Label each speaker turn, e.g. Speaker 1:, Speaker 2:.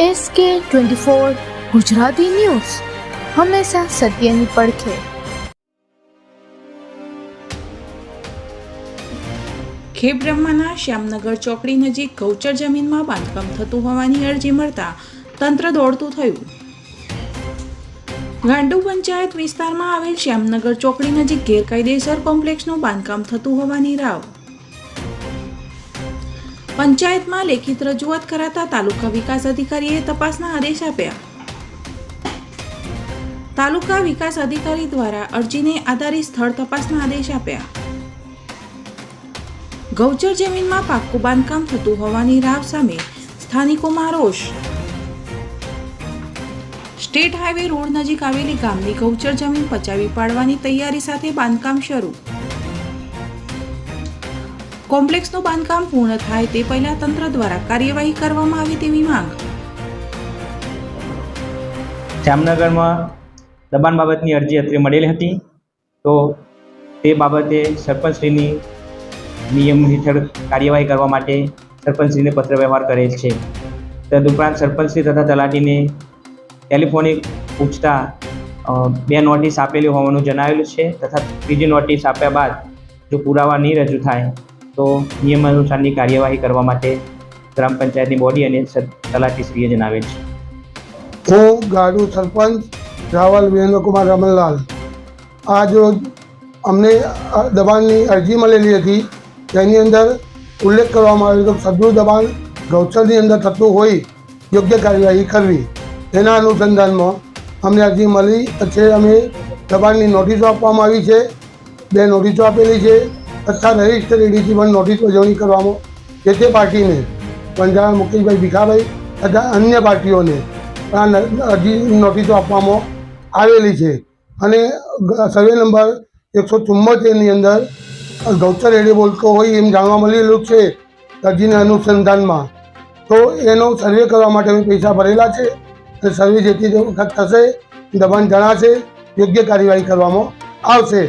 Speaker 1: S કે twenty four Gujarati news. હંમેશા સત્યની પડખે.
Speaker 2: ખેબ્રહ્માના શ્યામનગર ચોકડી નજીક ગૌચર જમીનમાં બાંધકામ થતું હોવાની અરજી મળતા તંત્ર દોડતું થયું. ગાંડુ પંચાયત વિસ્તારમાં આવેલ શ્યામનગર ચોકડી નજીક ગેરકાયદેસર કોમ્પ્લેક્સનું બાંધકામ થતું હોવાની રાવ. પંચાયતમાં લેખિત રજૂઆત કરાતા તાલુકા વિકાસ અધિકારીએ તપાસના આદેશ આપ્યા. તાલુકા વિકાસ અધિકારી દ્વારા અરજીને આધારિત સ્થળ તપાસના આદેશ આપ્યા. ગૌચર જમીનમાં પાક્કું બાંધકામ થતું હોવાની રાવ સામે સ્થાનિકોમાં રોષ. સ્ટેટ હાઈવે રોડ નજીક આવેલી ગામની ગૌચર જમીન પચાવી પાડવાની તૈયારી સાથે બાંધકામ શરૂ. કોમ્પ્લેક્સનું બાંધકામ પૂર્ણ થાય તે પહેલા તંત્ર દ્વારા કાર્યવાહી કરવામાં આવે તેવી માંગ.
Speaker 3: જામનગરમાં દબાણ બાબતની અરજી અત્રે મળેલી હતી. તો તે બાબતે સરપંચશ્રીની નિયમ હેઠળ કાર્યવાહી કરવા માટે સરપંચશ્રીને પત્ર વ્યવહાર કરેલ છે. તદુપરાંત સરપંચશ્રી તથા તલાટીને ટેલિફોનિક પૂછતા બે નોટિસ આપેલી હોવાનું જણાવેલું છે તથા ત્રીજી નોટિસ આપ્યા બાદ જો પુરાવા નહીં રજૂ થાય તો નિયમ અનુસારની કાર્યવાહી કરવા માટે ગ્રામ પંચાયતની બોડી અને તલાટીશ્રીએ જણાવેલ છે.
Speaker 4: હું ગાડુ સરપંચ, રાવલ વિરેન્દ્રકુમાર રમણલાલ. આજ રોજ અમને દબાણની અરજી મળેલી હતી. તેની અંદર ઉલ્લેખ કરવામાં આવ્યો હતો સદુ દબાણ ગૌચરની અંદર થતું હોય યોગ્ય કાર્યવાહી કરવી. તેના અનુસંધાનમાં અમને અરજી મળી. પછી અમે દબાણની નોટિસો આપવામાં આવી છે. બે નોટિસો આપેલી છે. તથા રજિસ્ટર એડીથી પણ નોટિસ ઉજવણી કરવામાં જે તે પાર્ટીને, પંજાબ મુકેશભાઈ ભીખાભાઈ તથા અન્ય પાર્ટીઓને આ અરજી નોટિસો આપવામાં આવેલી છે. અને સર્વે નંબર એકસો ચુમ્મોતેરની અંદર ગૌચર એડી બોલતો હોય એમ જાણવા મળેલું છે અરજીના અનુસંધાનમાં. તો એનો સર્વે કરવા માટે અમે પૈસા ભરેલા છે સર્વે જેથી વખત થશે દબાણ જણાશે, યોગ્ય કાર્યવાહી કરવામાં આવશે.